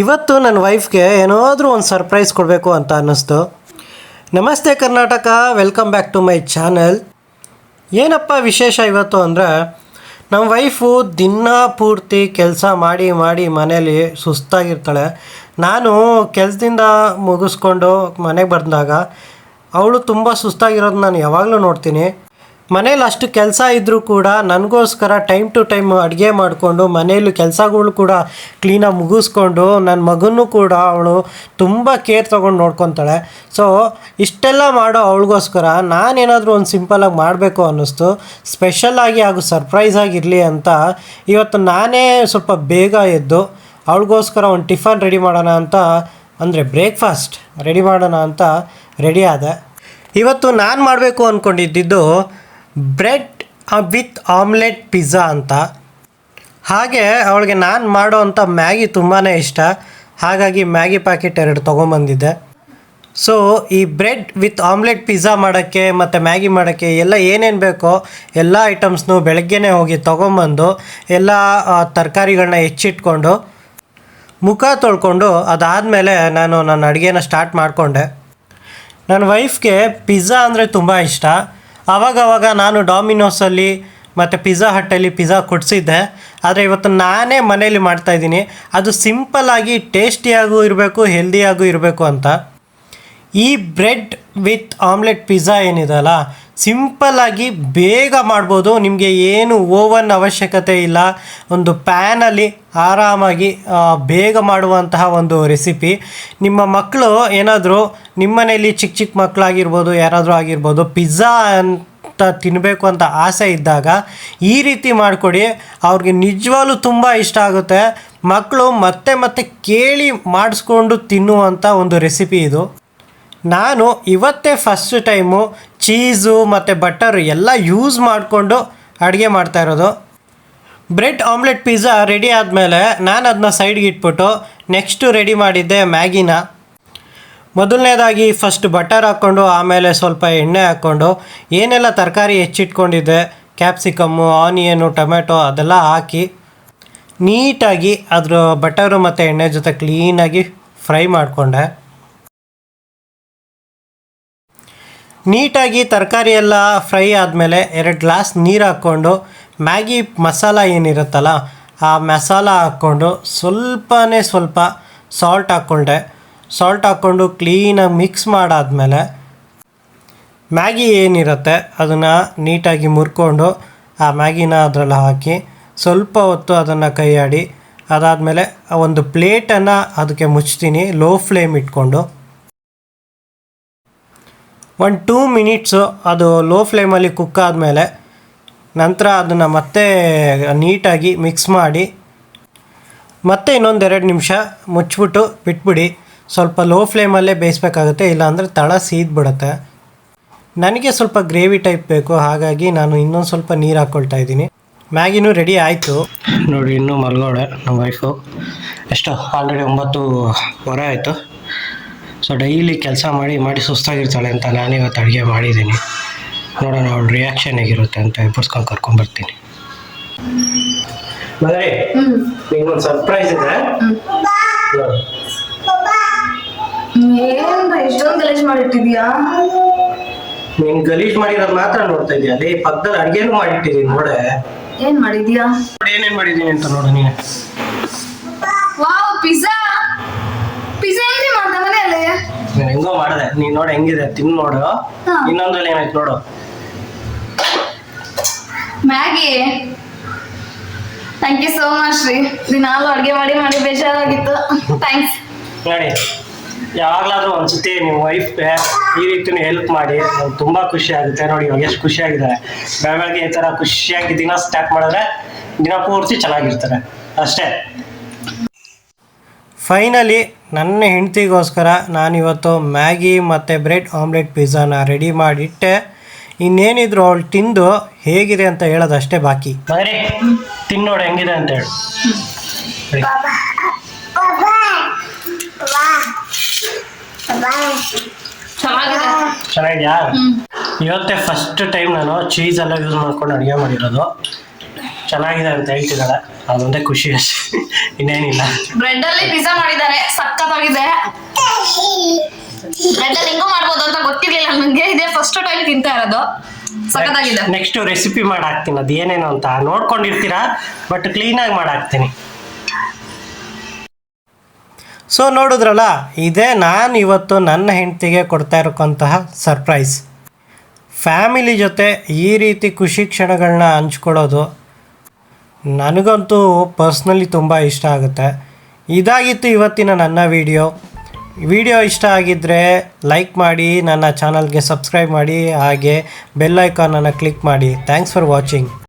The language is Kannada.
ಇವತ್ತು ನನ್ನ ವೈಫ್ಗೆ ಏನಾದರೂ ಒಂದು ಸರ್ಪ್ರೈಸ್ ಕೊಡಬೇಕು ಅಂತ ಅನ್ನಿಸ್ತು. ನಮಸ್ತೆ Karnataka welcome back to my channel ಏನಪ್ಪ ವಿಶೇಷ ಇವತ್ತು ಅಂದರೆ ನಮ್ಮ ವೈಫು ದಿನ ಪೂರ್ತಿ ಕೆಲಸ ಮಾಡಿ ಮಾಡಿ ಮನೇಲಿ ಸುಸ್ತಾಗಿರ್ತಾಳೆ. ನಾನು ಕೆಲಸದಿಂದ ಮುಗಿಸ್ಕೊಂಡು ಮನೆಗೆ ಬಂದಾಗ, ಅವಳು ತುಂಬ ಸುಸ್ತಾಗಿರೋದು ನಾನು ಯಾವಾಗಲೂ ನೋಡ್ತೀನಿ. ಮನೇಲಿ ಅಷ್ಟು ಕೆಲಸ ಇದ್ದರೂ ಕೂಡ ನನಗೋಸ್ಕರ ಟೈಮ್ ಟು ಟೈಮ್ ಅಡುಗೆ ಮಾಡಿಕೊಂಡು ಮನೇಲಿ ಕೆಲಸಗಳು ಕೂಡ ಕ್ಲೀನಾಗಿ ಮುಗಿಸ್ಕೊಂಡು ನನ್ನ ಮಗನೂ ಕೂಡ ಅವಳು ತುಂಬ ಕೇರ್ ತೊಗೊಂಡು ನೋಡ್ಕೊತಾಳೆ. ಸೊ ಇಷ್ಟೆಲ್ಲ ಮಾಡೋ ಅವಳಿಗೋಸ್ಕರ ನಾನೇನಾದರೂ ಒಂದು ಸಿಂಪಲಾಗಿ ಮಾಡಬೇಕು ಅನ್ನಿಸ್ತು. ಸ್ಪೆಷಲಾಗಿ ಹಾಗೂ ಸರ್ಪ್ರೈಸ್ ಆಗಿರಲಿ ಅಂತ ಇವತ್ತು ನಾನೇ ಸ್ವಲ್ಪ ಬೇಗ ಎದ್ದು ಅವಳಿಗೋಸ್ಕರ ಒಂದು ಟಿಫನ್ ರೆಡಿ ಮಾಡೋಣ ಅಂತ ಅಂದರೆ ಬ್ರೇಕ್ಫಾಸ್ಟ್ ರೆಡಿ ಮಾಡೋಣ ಅಂತ ರೆಡಿ ಆದೆ. ಇವತ್ತು ನಾನು ಮಾಡಬೇಕು ಅಂದ್ಕೊಂಡಿದ್ದಿದ್ದು ಬ್ರೆಡ್ ವಿತ್ ಆಮ್ಲೆಟ್ ಪಿಜ್ಜಾ ಅಂತ. ಹಾಗೆ ಅವಳಿಗೆ ನಾನು ಮಾಡೋ ಅಂಥ ಮ್ಯಾಗಿ ತುಂಬಾ ಇಷ್ಟ. ಹಾಗಾಗಿ ಮ್ಯಾಗಿ ಪ್ಯಾಕೆಟ್ ಎರಡು ತೊಗೊಂಬಂದಿದ್ದೆ. ಸೊ ಈ ಬ್ರೆಡ್ ವಿತ್ ಆಮ್ಲೆಟ್ ಪಿಜ್ಜಾ ಮಾಡೋಕ್ಕೆ ಮತ್ತು ಮ್ಯಾಗಿ ಮಾಡೋಕ್ಕೆ ಎಲ್ಲ ಏನೇನು ಬೇಕೋ ಎಲ್ಲ ಐಟಮ್ಸ್ನು ಬೆಳಗ್ಗೆನೇ ಹೋಗಿ ತೊಗೊಂಬಂದು ಎಲ್ಲ ತರಕಾರಿಗಳನ್ನ ಹೆಚ್ಚಿಟ್ಕೊಂಡು ಮುಖ ತೊಳ್ಕೊಂಡು ಅದಾದಮೇಲೆ ನಾನು ನನ್ನ ಅಡುಗೆನ ಸ್ಟಾರ್ಟ್ ಮಾಡಿಕೊಂಡೆ. ನನ್ನ ವೈಫ್ಗೆ ಪಿಜ್ಜಾ ಅಂದರೆ ತುಂಬ ಇಷ್ಟ. ಆವಾಗವಾಗ ನಾನು ಡಾಮಿನೋಸಲ್ಲಿ ಮತ್ತು ಪಿಝಾ ಹಟ್ಟಲ್ಲಿ ಪಿಝಾ ಕೊಡಿಸಿದ್ದೆ. ಆದರೆ ಇವತ್ತು ನಾನೇ ಮನೆಯಲ್ಲಿ ಮಾಡ್ತಾಯಿದ್ದೀನಿ ಅದು ಸಿಂಪಲ್ಲಾಗಿ ಟೇಸ್ಟಿಯಾಗೂ ಇರಬೇಕು ಹೆಲ್ದಿಯಾಗೂ ಇರಬೇಕು ಅಂತ. ಈ ಬ್ರೆಡ್ ವಿತ್ ಆಮ್ಲೆಟ್ ಪಿಜ್ಜಾ ಏನಿದೆಯಲ್ಲ ಸಿಂಪಲ್ಲಾಗಿ ಬೇಗ ಮಾಡ್ಬೋದು. ನಿಮಗೆ ಏನು ಓವನ್ ಅವಶ್ಯಕತೆ ಇಲ್ಲ. ಒಂದು ಪ್ಯಾನಲ್ಲಿ ಆರಾಮಾಗಿ ಬೇಗ ಮಾಡುವಂತಹ ಒಂದು ರೆಸಿಪಿ ನಿಮ್ಮ ಮಕ್ಕಳು ಏನಾದರೂ ನಿಮ್ಮನೇಲಿ ಚಿಕ್ಕ ಚಿಕ್ಕ ಮಕ್ಕಳಾಗಿರ್ಬೋದು ಯಾರಾದರೂ ಆಗಿರ್ಬೋದು ಪಿಜ್ಜಾ ಅಂತ ತಿನ್ನಬೇಕು ಅಂತ ಆಸೆ ಇದ್ದಾಗ ಈ ರೀತಿ ಮಾಡಿಕೊಡಿ. ಅವ್ರಿಗೆ ನಿಜವಾಗ್ಲೂ ತುಂಬ ಇಷ್ಟ ಆಗುತ್ತೆ. ಮಕ್ಕಳು ಮತ್ತೆ ಮತ್ತೆ ಕೇಳಿ ಮಾಡಿಸ್ಕೊಂಡು ತಿನ್ನುವಂಥ ಒಂದು ರೆಸಿಪಿ ಇದು. ನಾನು ಇವತ್ತೇ ಫಸ್ಟ್ ಟೈಮು ಚೀಸು ಮತ್ತು ಬಟರ್ ಎಲ್ಲ ಯೂಸ್ ಮಾಡಿಕೊಂಡು ಅಡುಗೆ ಮಾಡ್ತಾ ಇರೋದು. ಬ್ರೆಡ್ ಆಮ್ಲೆಟ್ ಪಿಜ್ಜಾ ರೆಡಿ ಆದಮೇಲೆ ನಾನು ಅದನ್ನ ಸೈಡ್ಗೆ ಇಟ್ಬಿಟ್ಟು ನೆಕ್ಸ್ಟು ರೆಡಿ ಮಾಡಿದ್ದೆ ಮ್ಯಾಗಿನ. ಮೊದಲನೇದಾಗಿ ಫಸ್ಟ್ ಬಟರ್ ಹಾಕ್ಕೊಂಡು ಆಮೇಲೆ ಸ್ವಲ್ಪ ಎಣ್ಣೆ ಹಾಕ್ಕೊಂಡು ಏನೆಲ್ಲ ತರಕಾರಿ ಹೆಚ್ಚಿಟ್ಕೊಂಡಿದ್ದೆ, ಕ್ಯಾಪ್ಸಿಕಮ್ಮು, ಆನಿಯನು ಟೊಮೆಟೊ ಅದೆಲ್ಲ ಹಾಕಿ ನೀಟಾಗಿ ಅದರ ಬಟರು ಮತ್ತು ಎಣ್ಣೆ ಜೊತೆ ಕ್ಲೀನಾಗಿ ಫ್ರೈ ಮಾಡಿಕೊಂಡೆ. ನೀಟಾಗಿ ತರಕಾರಿ ಎಲ್ಲ ಫ್ರೈ ಆದಮೇಲೆ ಎರಡು ಗ್ಲಾಸ್ ನೀರು ಹಾಕ್ಕೊಂಡು, ಮ್ಯಾಗಿ ಮಸಾಲ ಏನಿರುತ್ತಲ್ಲ, ಆ ಮಸಾಲ ಹಾಕ್ಕೊಂಡು ಸ್ವಲ್ಪನೇ ಸ್ವಲ್ಪ ಸಾಲ್ಟ್ ಹಾಕ್ಕೊಂಡೆ. ಸಾಲ್ಟ್ ಹಾಕ್ಕೊಂಡು ಕ್ಲೀನಾಗಿ ಮಿಕ್ಸ್ ಮಾಡಾದಮೇಲೆ ಮ್ಯಾಗಿ ಏನಿರುತ್ತೆ ಅದನ್ನು ನೀಟಾಗಿ ಮುರ್ಕೊಂಡು ಆ ಮ್ಯಾಗಿನ ಅದರಲ್ಲಿ ಹಾಕಿ ಸ್ವಲ್ಪ ಹೊತ್ತು ಅದನ್ನು ಕೈಯಾಡಿ, ಅದಾದಮೇಲೆ ಒಂದು ಪ್ಲೇಟನ್ನು ಅದಕ್ಕೆ ಮುಚ್ತೀನಿ ಲೋ ಫ್ಲೇಮ್ ಇಟ್ಕೊಂಡು. ಒಂದು ಟೂ ಮಿನಿಟ್ಸು ಅದು ಲೋ ಫ್ಲೇಮಲ್ಲಿ ಕುಕ್ ಆದಮೇಲೆ ನಂತರ ಅದನ್ನು ಮತ್ತೆ ನೀಟಾಗಿ ಮಿಕ್ಸ್ ಮಾಡಿ ಮತ್ತೆ ಇನ್ನೊಂದು ಎರಡು ನಿಮಿಷ ಮುಚ್ಚಿಬಿಟ್ಟು ಬಿಟ್ಬಿಡಿ. ಸ್ವಲ್ಪ ಲೋ ಫ್ಲೇಮಲ್ಲೇ ಬೇಯಿಸ್ಬೇಕಾಗುತ್ತೆ, ಇಲ್ಲಾಂದರೆ ತಳ ಸೀದ್ಬಿಡುತ್ತೆ ನನಗೆ ಸ್ವಲ್ಪ ಗ್ರೇವಿ ಟೈಪ್ ಬೇಕು, ಹಾಗಾಗಿ ನಾನು ಇನ್ನೊಂದು ಸ್ವಲ್ಪ ನೀರು ಹಾಕ್ಕೊಳ್ತಾ ಇದ್ದೀನಿ. ಮ್ಯಾಗಿನೂ ರೆಡಿ ಆಯಿತು. ನೋಡಿ, ಇನ್ನೂ ಮಲ್ಗೋಳೆ, ನಮ್ಮ ವೈಫು ಎಷ್ಟು ಆಲ್ರೆಡಿ ಒಂಬತ್ತು ವರೆ ಆಯಿತು. ಸೊ ಡೈಲಿ ಕೆಲಸ ಮಾಡಿ ಮಾಡಿ ಸುಸ್ತಾಗಿರ್ತಾಳೆ ಅಂತ ನಾನು ಇವತ್ತು ಅಡುಗೆ ಮಾಡಿದ್ದೀನಿ. ನೋಡೋಣ ಅವಳು ರಿಯಾಕ್ಷನ್ ಹೇಗಿರುತ್ತೆ ಅಂತ ಎಬ್ಬರ್ಸ್ಕೊಂಡು ಕರ್ಕೊಂಡ್ಬರ್ತೀನಿ ಮಗರೇ ನಿಂಗೊಂದು ಸರ್ಪ್ರೈಸ್ ಇದೆ. ಏನ್ ಇಷ್ಟೊಂದು ಗಲೀಜ್ ಮಾಡಿಟ್ಟಿದ್ಯಾ ನೀನ್ ಗಲೀಜ್ ಮಾಡಿರೋದು ಮಾತ್ರ ನೋಡ್ತಾ ಇದೀಯ. ಅಲ್ಲಿ ಪಕ್ಕದಲ್ಲಿ ಅಡ್ಗೆನೂ ಮಾಡಿಟ್ಟಿದೀನಿ ನೋಡೆ. ಏನ್ ಮಾಡಿದ್ಯಾ ನೋಡಿ ಏನೇನ್ ಮಾಡಿದೀನಿ ಅಂತ ನೋಡು ನೀನು. ವಾವ್ ಪಿಜ್ಜಾ ಪಿಜ್ಜಾ ಏನ್ರಿ ಮಾಡ್ದ ಮನೆಯಲ್ಲಿ ನೀನ್ ಹೆಂಗೋ ಮಾಡಿದೆ. ನೀನ್ ನೋಡಿ ಹೆಂಗಿದೆ ತಿನ್ ನೋಡು. ಹಾ. ಇನ್ನೊಂದ್ರಲ್ಲಿ ಏನಾಯ್ತು ನೋಡು. Maggi. Thank you so much ರೀ. ದಿನಾಲು ಅಡುಗೆ ಮಾಡಿ ಮಾಡಿ ಬೇಜಾರಾಗಿತ್ತು. ಥ್ಯಾಂಕ್ಸ್ ನೋಡಿ ಯಾವಾಗ್ಲಾದ್ರೂ ಒಂದ್ಸತಿ ನಿಮ್ಮ ವೈಫ್ಗೆ ಈ ರೀತಿ ಹೆಲ್ಪ್ ಮಾಡಿ ನಂಗೆ ತುಂಬಾ ಖುಷಿ ಆಗುತ್ತೆ. ನೋಡಿ ಇವಾಗ ಎಷ್ಟು ಖುಷಿ ಆಗಿದ್ದಾರೆ. ಬೆಳಗ್ಗೆ ಈ ತರ ಖುಷಿಯಾಗಿ ದಿನ ಸ್ಟಾರ್ಟ್ ಮಾಡಿದ್ರೆ ದಿನ ಪೂರ್ತಿ ಚೆನ್ನಾಗಿರ್ತಾರೆ. ಅಷ್ಟೇ. ಫೈನಲಿ ನನ್ನ ಹೆಂಡತಿಗೋಸ್ಕರ ನಾನಿವತ್ತು ಮ್ಯಾಗಿ ಮತ್ತು ಬ್ರೆಡ್ ಆಮ್ಲೆಟ್ ಪಿಜ್ಜಾನ ರೆಡಿ ಮಾಡಿಟ್ಟೆ. ಇನ್ನೇನಿದ್ರು ಅವಳು ತಿಂದು ಹೇಗಿದೆ ಅಂತ ಹೇಳೋದಷ್ಟೇ ಬಾಕಿ. ಬರೀ ತಿನ್ನೋಡು ಹೆಂಗಿದೆ ಅಂತ ಹೇಳಿ. ಚೆನ್ನಾಗಿದೆ ಚೆನ್ನಾಗಿದ್ಯಾ? ಇವತ್ತೇ ಫಸ್ಟ್ ಟೈಮ್ ನಾನು ಚೀಸ್ ಎಲ್ಲ ಯೂಸ್ ಮಾಡ್ಕೊಂಡು ಅಡುಗೆ ಮಾಡಿರೋದು. ಚೆನ್ನಾಗಿದೆ ಅಂತ ಹೇಳ್ತಿದ್ದಾಳೆ. ಅದೊಂದೇ ಖುಷಿ ಅಷ್ಟೇ. ಇನ್ನೇನಿಲ್ಲ. ಬ್ರೆಡ್ ಅಲ್ಲಿ ಪಿಜ್ಜಾ ಮಾಡಿದ್ದಾರೆ. ಸಖತ್ತಾಗಿದೆ. ಬ್ರೆಡ್ ಅಲ್ಲಿ ಹೆಂಗೋ ಮಾಡ್ಬೋದು ಅಂತ ಗೊತ್ತಿರ್ಲಿಲ್ಲ ನನಗೆ ಇದೇ ಫಸ್ಟ್ ಟೈಮ್ ತಿಂತಾ ಇರೋದು. ಸಖತ್ತಾಗಿದೆ. ನೆಕ್ಸ್ಟ್ ರೆಸಿಪಿ ಮಾಡಾಕ್ತೀನಿ. ಅದು ಏನೇನು ಅಂತ ನೋಡ್ಕೊಂಡಿರ್ತೀರಾ ಬಟ್ ಕ್ಲೀನಾಗಿ ಮಾಡಾಕ್ತೀನಿ. ಸೊ ನೋಡಿದ್ರಲ್ಲ ಇದೇ ನಾನು ಇವತ್ತು ನನ್ನ ಹೆಂಡತಿಗೆ ಕೊಡ್ತಾ ಇರೋಕ್ಕಂತಹ ಸರ್ಪ್ರೈಸ್ ಫ್ಯಾಮಿಲಿ ಜೊತೆ ಈ ರೀತಿ ಖುಷಿ ಕ್ಷಣಗಳನ್ನ ಹಂಚ್ಕೊಳ್ಳೋದು ನನಗಂತೂ ಪರ್ಸ್ನಲಿ ತುಂಬ ಇಷ್ಟ ಆಗುತ್ತೆ. ಇದಾಗಿತ್ತು ಇವತ್ತಿನ ನನ್ನ ವಿಡಿಯೋ. ವಿಡಿಯೋ ಇಷ್ಟ ಆಗಿದ್ದರೆ ಲೈಕ್ ಮಾಡಿ, ನನ್ನ ಚಾನಲ್ಗೆ ಸಬ್ಸ್ಕ್ರೈಬ್ ಮಾಡಿ, ಹಾಗೆ ಬೆಲ್ ಐಕಾನನ್ನು ಕ್ಲಿಕ್ ಮಾಡಿ. Thanks for watching.